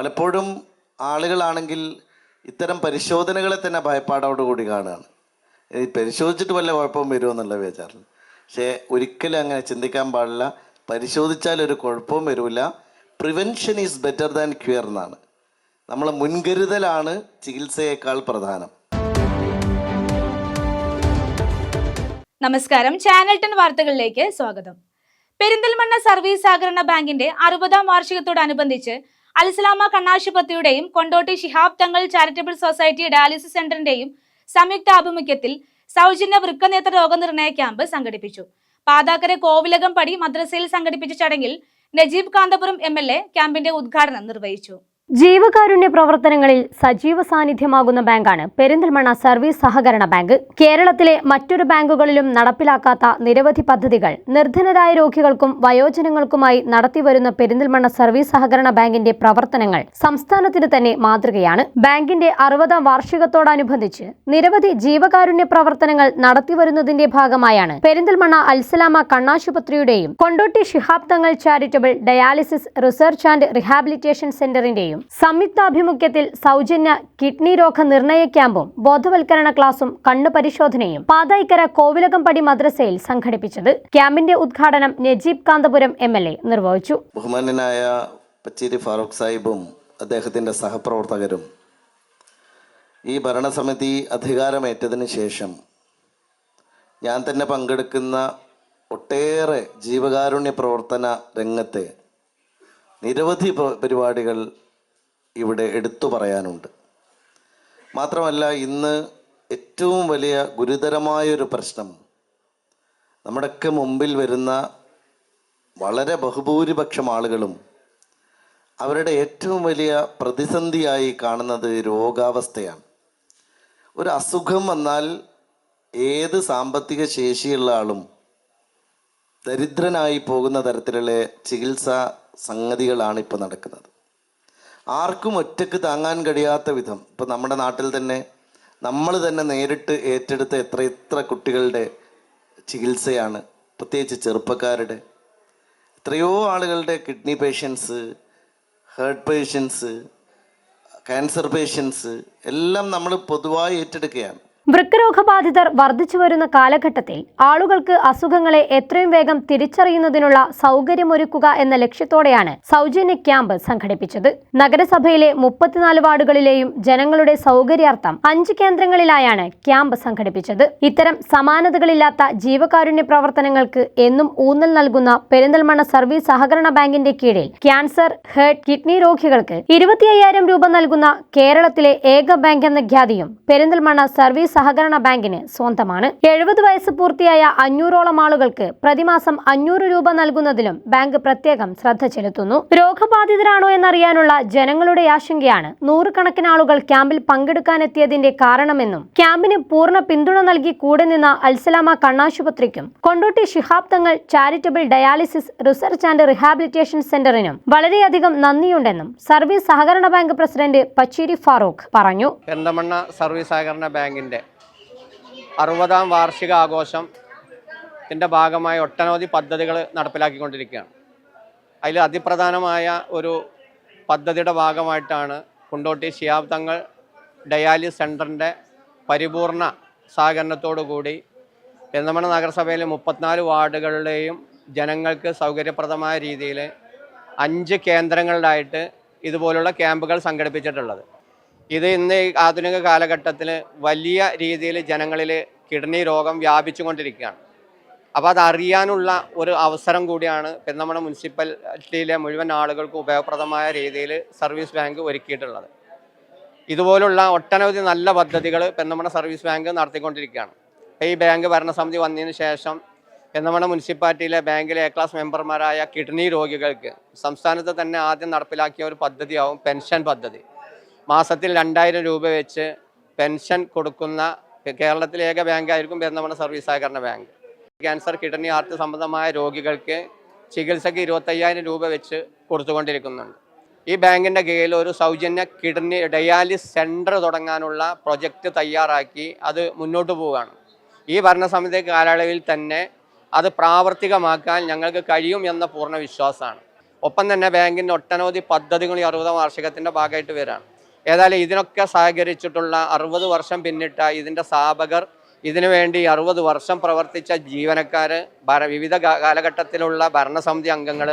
പലപ്പോഴും ആളുകളാണെങ്കിൽ ഇത്തരം പരിശോധനകളെ തന്നെ ഭയപ്പാടോടുകൂടി കാണുകയാണ്. ഈ പരിശോധിച്ചിട്ട് വല്ല കുഴപ്പം വരുമോ എന്നുള്ള വിചാരം. പക്ഷേ ഒരിക്കലും അങ്ങനെ ചിന്തിക്കാൻ പാടില്ല. പരിശോധിച്ചാൽ ഒരു കുഴപ്പവും വരില്ല prevention is better than cure എന്നാണ്. നമ്മൾ മുൻകരുതലാണ് ചികിത്സയേക്കാൾ പ്രധാനം. നമസ്കാരം. ചാനൽ ടെൻ വാർത്തകളിലേക്ക് സ്വാഗതം. പെരിന്തൽമണ്ണ സർവീസ് സഹകരണ ബാങ്കിന്റെ അറുപതാം വാർഷികത്തോടനുബന്ധിച്ച് Al Salama കണ്ണാശുപത്രിയുടെയും Kondotty Shihab Thangal charitable society dialysis സെന്ററിന്റെയും സംയുക്ത ആഭിമുഖ്യത്തിൽ സൗജന്യ വൃക്കനേത്ര രോഗനിർണയ ക്യാമ്പ് സംഘടിപ്പിച്ചു. പാതാക്കര കോവിലകം പടി മദ്രസയിൽ സംഘടിപ്പിച്ച ചടങ്ങിൽ നജീബ് കാന്തപുരം എ ക്യാമ്പിന്റെ ഉദ്ഘാടനം നിർവഹിച്ചു. ജീവകാരുണ്യ പ്രവർത്തനങ്ങളിൽ സജീവ സാന്നിധ്യമാകുന്ന ബാങ്കാണ് പെരിന്തൽമണ്ണ സർവീസ് സഹകരണ ബാങ്ക്. കേരളത്തിലെ മറ്റൊരു ബാങ്കുകളിലും നടപ്പിലാക്കാത്ത നിരവധി പദ്ധതികൾ നിർധനരായ രോഗികൾക്കും വയോജനങ്ങൾക്കുമായി നടത്തിവരുന്ന പെരിന്തൽമണ്ണ സർവീസ് സഹകരണ ബാങ്കിന്റെ പ്രവർത്തനങ്ങൾ സംസ്ഥാനത്തിന് തന്നെ മാതൃകയാണ്. ബാങ്കിന്റെ അറുപതാം വാർഷികത്തോടനുബന്ധിച്ച് നിരവധി ജീവകാരുണ്യ പ്രവർത്തനങ്ങൾ നടത്തിവരുന്നതിന്റെ ഭാഗമായാണ് Perinthalmanna Al Salama കണ്ണാശുപത്രിയുടെയും Kondotty Shihab Thangal charitable dialysis research and rehabilitation സെന്ററിന്റെയും സംയുക്താഭിമുഖ്യത്തിൽ സൗജന്യ കിഡ്നി രോഗ നിർണയ ക്യാമ്പും ബോധവൽക്കരണ ക്ലാസും കണ്ണു പരിശോധനയും പാതായിക്കര കോവിലകംപടി മദ്രസയിൽ സംഘടിപ്പിച്ചത് ക്യാമ്പിന്റെ ഉദ്ഘാടനം Najeeb Kanthapuram M L A നിർവഹിച്ചു. ബഹുമാനനായ പച്ചേരി ഫാറൂഖ് സാഹിബും അദ്ദേഹത്തിന്റെ സഹപ്രവർത്തകരും ഈ ഭരണസമിതി അധികാരമേറ്റതിനു ശേഷം ഞാൻ തന്നെ പങ്കെടുക്കുന്ന ഒട്ടേറെ ജീവകാരുണ്യ പ്രവർത്തന രംഗത്തെ നിരവധി പരിപാടികൾ ഇവിടെ എടുത്തു പറയാനുണ്ട്. മാത്രമല്ല ഇന്ന് ഏറ്റവും വലിയ ഗുരുതരമായൊരു പ്രശ്നം നമ്മുടെയൊക്കെ മുമ്പിൽ വരുന്ന വളരെ ബഹുഭൂരിപക്ഷം ആളുകളും അവരുടെ ഏറ്റവും വലിയ പ്രതിസന്ധിയായി കാണുന്നത് രോഗാവസ്ഥയാണ്. ഒരു അസുഖം വന്നാൽ ഏത് സാമ്പത്തിക ശേഷിയുള്ള ആളും ദരിദ്രനായി പോകുന്ന തരത്തിലുള്ള ചികിത്സാ സംഗതികളാണ് ഇപ്പോൾ നടക്കുന്നത്. ആർക്കും ഒറ്റയ്ക്ക് താങ്ങാൻ കഴിയാത്ത വിധം ഇപ്പം നമ്മുടെ നാട്ടിൽ തന്നെ നമ്മൾ തന്നെ നേരിട്ട് ഏറ്റെടുത്ത എത്ര എത്ര കുട്ടികളുടെ ചികിത്സയാണ്. പ്രത്യേകിച്ച് ചെറുപ്പക്കാരുടെ. എത്രയോ ആളുകളുടെ kidney patients heart patients cancer patients എല്ലാം നമ്മൾ പൊതുവായി ഏറ്റെടുക്കുകയാണ്. വൃക്കരോഗബാധിതർ വർദ്ധിച്ചു വരുന്ന കാലഘട്ടത്തിൽ ആളുകൾക്ക് അസുഖങ്ങളെ എത്രയും വേഗം തിരിച്ചറിയുന്നതിനുള്ള സൗകര്യമൊരുക്കുക എന്ന ലക്ഷ്യത്തോടെയാണ് സൗജന്യ ക്യാമ്പ് സംഘടിപ്പിച്ചത്. നഗരസഭയിലെ മുപ്പത്തിനാല് വാർഡുകളിലെയും ജനങ്ങളുടെ സൗകര്യാർത്ഥം അഞ്ച് കേന്ദ്രങ്ങളിലായാണ് ക്യാമ്പ് സംഘടിപ്പിച്ചത്. ഇത്തരം സമാനതകളില്ലാത്ത ജീവകാരുണ്യ പ്രവർത്തനങ്ങൾക്ക് എന്നും ഊന്നൽ നൽകുന്ന പെരിന്തൽമണ്ണ സർവീസ് സഹകരണ ബാങ്കിന്റെ കീഴിൽ ക്യാൻസർ ഹേർട്ട് കിഡ്നി രോഗികൾക്ക് ഇരുപത്തി രൂപ നൽകുന്ന കേരളത്തിലെ ഏക ബാങ്ക് എന്ന ഖ്യാതിയും പെരിന്തൽമണ്ണ സർവീസ് സഹകരണ ബാങ്കിന് സ്വന്തമാണ്. എഴുപത് വയസ്സ് പൂർത്തിയായ അഞ്ഞൂറോളം ആളുകൾക്ക് പ്രതിമാസം അഞ്ഞൂറ് രൂപ നൽകുന്നതിലും ബാങ്ക് പ്രത്യേകം ശ്രദ്ധ ചെലുത്തുന്നു. രോഗബാധിതരാണോ എന്നറിയാനുള്ള ജനങ്ങളുടെ ആശങ്കയാണ്. നൂറുകണക്കിന് ആളുകൾ ക്യാമ്പിൽ പങ്കെടുക്കാനെത്തിയതിന്റെ കാരണമെന്നും ക്യാമ്പിന് പൂർണ പിന്തുണ നൽകി കൂടെ നിന്ന Al Salama കണ്ണാശുപത്രിക്കും Kondotty Shihab Thangal charitable dialysis research and rehabilitation സെന്ററിനും വളരെയധികം നന്ദിയുണ്ടെന്നും സർവീസ് സഹകരണ ബാങ്ക് പ്രസിഡന്റ് പച്ചേരി ഫാറൂഖ് പറഞ്ഞു. പെന്തമണ്ണ സർവീസ് സഹകരണ ബാങ്കിന്റെ അറുപതാം വാർഷിക ആഘോഷം ത്തിന്റെ ഭാഗമായി ഒട്ടനവധി പദ്ധതികൾ നടപ്പിലാക്കിക്കൊണ്ടിരിക്കുകയാണ്. അതിൽ അതിപ്രധാനമായ ഒരു പദ്ധതിയുടെ ഭാഗമായിട്ടാണ് കുണ്ടോട്ടി ഷിയാബ് തങ്ങൾ ഡയാലിസ് സെന്ററിന്റെ പരിപൂർണ സഹകരണത്തോടു കൂടി പെരുന്തമണ്ണ നഗരസഭയിലെ മുപ്പത്തിനാല് വാർഡുകളിലെയും ജനങ്ങൾക്ക് സൗകര്യപ്രദമായ രീതിയിൽ അഞ്ച് കേന്ദ്രങ്ങളിലായിട്ട് ഇതുപോലുള്ള ക്യാമ്പുകൾ സംഘടിപ്പിച്ചിട്ടുള്ളത്. ഇത് ഇന്ന് ആധുനിക കാലഘട്ടത്തിൽ വലിയ രീതിയിൽ ജനങ്ങളിൽ കിഡ്നി രോഗം വ്യാപിച്ചു കൊണ്ടിരിക്കുകയാണ് അപ്പോൾ അത് അറിയാനുള്ള ഒരു അവസരം കൂടിയാണ് പെരുന്തമണ്ണ മുനിസിപ്പാലിറ്റിയിലെ മുഴുവൻ ആളുകൾക്കും ഉപയോഗപ്രദമായ രീതിയിൽ സർവീസ് ബാങ്ക് ഒരുക്കിയിട്ടുള്ളത്. ഇതുപോലുള്ള ഒട്ടനവധി നല്ല പദ്ധതികൾ പെരുന്തമണ്ണ സർവീസ് ബാങ്ക് നടത്തിക്കൊണ്ടിരിക്കുകയാണ്. ഈ ബാങ്ക് ഭരണസമിതി വന്നതിന് ശേഷം പെരുന്തമണ്ണ മുനിസിപ്പാലിറ്റിയിലെ ബാങ്കിലെ എ ക്ലാസ് മെമ്പർമാരായ കിഡ്നി രോഗികൾക്ക് സംസ്ഥാനത്ത് തന്നെ ആദ്യം നടപ്പിലാക്കിയ ഒരു പദ്ധതിയാവും പെൻഷൻ പദ്ധതി. മാസത്തിൽ രണ്ടായിരം രൂപ വെച്ച് പെൻഷൻ കൊടുക്കുന്ന കേരളത്തിലെ ഏക ബാങ്കായിരിക്കും പെരുന്നമണ സർവീസ് സഹകരണ ബാങ്ക്. ക്യാൻസർ കിഡ്നി ഹാർട്ട് സംബന്ധമായ രോഗികൾക്ക് ചികിത്സയ്ക്ക് ഇരുപത്തയ്യായിരം രൂപ വെച്ച് കൊടുത്തുകൊണ്ടിരിക്കുന്നുണ്ട്. ഈ ബാങ്കിന്റെ കീഴിൽ ഒരു സൗജന്യ കിഡ്നി ഡയാലിസ് സെന്റർ തുടങ്ങാനുള്ള പ്രൊജക്റ്റ് തയ്യാറാക്കി അത് മുന്നോട്ട് പോവുകയാണ്. ഈ ഭരണസമിതി കാലയളവിൽ തന്നെ അത് പ്രാവർത്തികമാക്കാൻ ഞങ്ങൾക്ക് കഴിയും എന്ന പൂർണ വിശ്വാസമാണ്. ഒപ്പം തന്നെ ബാങ്കിന്റെ ഒട്ടനവധി പദ്ധതികൾ ഈ അറുപതാം വാർഷികത്തിന്റെ ഭാഗമായിട്ട് വരികയാണ് ഏതായാലും ഇതിനൊക്കെ സഹകരിച്ചിട്ടുള്ള അറുപത് വർഷം പിന്നിട്ട ഇതിന്റെ സ്ഥാപകർ ഇതിനു വേണ്ടി അറുപത് വർഷം പ്രവർത്തിച്ച ജീവനക്കാർ ഭര വിവിധ കാലഘട്ടത്തിലുള്ള ഭരണസമിതി അംഗങ്ങൾ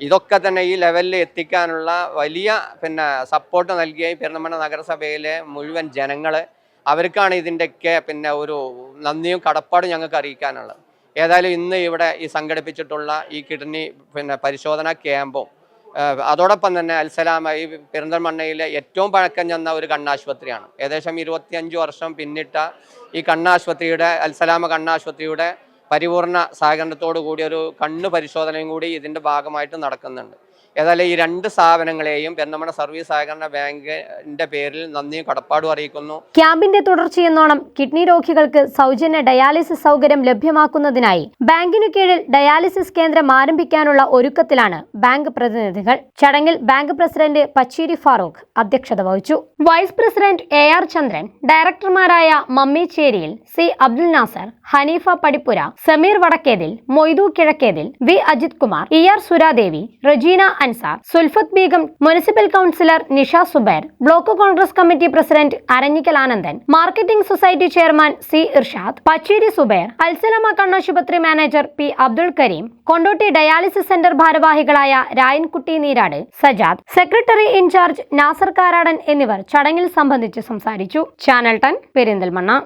ഇതൊക്കെ തന്നെ ഈ ലെവലിൽ എത്തിക്കാനുള്ള വലിയ പിന്നെ സപ്പോർട്ട് നൽകിയ പെരുന്തമണ്ണ നഗരസഭയിലെ മുഴുവൻ ജനങ്ങൾ അവർക്കാണ് ഇതിന്റെയൊക്കെ പിന്നെ ഒരു നന്ദിയും കടപ്പാടും ഞങ്ങൾക്ക് അറിയിക്കാനുള്ളത്. ഏതായാലും ഇന്ന് ഇവിടെ ഈ സംഘടിപ്പിച്ചിട്ടുള്ള ഈ കിഡ്നി പിന്നെ പരിശോധന ക്യാമ്പും അതോടൊപ്പം തന്നെ അൽസലാമ ഈ പെരിന്തൽമണ്ണയിലെ ഏറ്റവും പഴക്കം ചെന്ന ഒരു കണ്ണാശുപത്രിയാണ്. ഏകദേശം ഇരുപത്തിയഞ്ച് വർഷം പിന്നിട്ട ഈ കണ്ണാശുപത്രിയുടെ അൽസലാമ കണ്ണാശുപത്രിയുടെ പരിപൂർണ സഹകരണത്തോടു കൂടി ഒരു കണ്ണ് പരിശോധനയും കൂടി ഇതിന്റെ ഭാഗമായിട്ട് നടക്കുന്നുണ്ട്. ഏതായാലും ഈ രണ്ട് സ്ഥാപനങ്ങളെയും പെരുന്തമണ്ണ സർവീസ് സഹകരണ ബാങ്കിന്റെ പേരിൽ നന്ദിയും കടപ്പാടും അറിയിക്കുന്നു. ക്യാമ്പിന്റെ തുടർച്ചയെന്നോണം കിഡ്നി രോഗികൾക്ക് സൗജന്യ ഡയാലിസിസ് സൗകര്യം ലഭ്യമാക്കുന്നതിനായി ബാങ്കിനു കീഴിൽ ഡയാലിസിസ് കേന്ദ്രം ആരംഭിക്കാനുള്ള ഒരുക്കത്തിലാണ് ബാങ്ക് പ്രതിനിധികൾ. ചടങ്ങിൽ ബാങ്ക് പ്രസിഡന്റ് പച്ചീരി ഫാറൂഖ് അധ്യക്ഷത വഹിച്ചു. Vice president A R Chandran ഡയറക്ടർമാരായ Mammi Cheriyil C Abdul Nasar Haneefa Padippura Sameer Vadakkethil Moidu Kizhakkethil V Ajith Kumar E R Suradevi Rajeena Ansar. Sulfath Beegum municipal councillor Nisha Zubair block Congress committee president Aranhikkal Anandan marketing society chairman C Irshad Pacheri Zubair Alsalama കണ്ണാശുപത്രി manager P Abdul Kareem Kondotty dialysis centre ഭാരവാഹികളായ Rayankutty Neerad Sajad secretary in charge Nasar Karadan എന്നിവർ ചടങ്ങിൽ സംബന്ധിച്ച് സംസാരിച്ചു. Channel ten Perinthalmanna.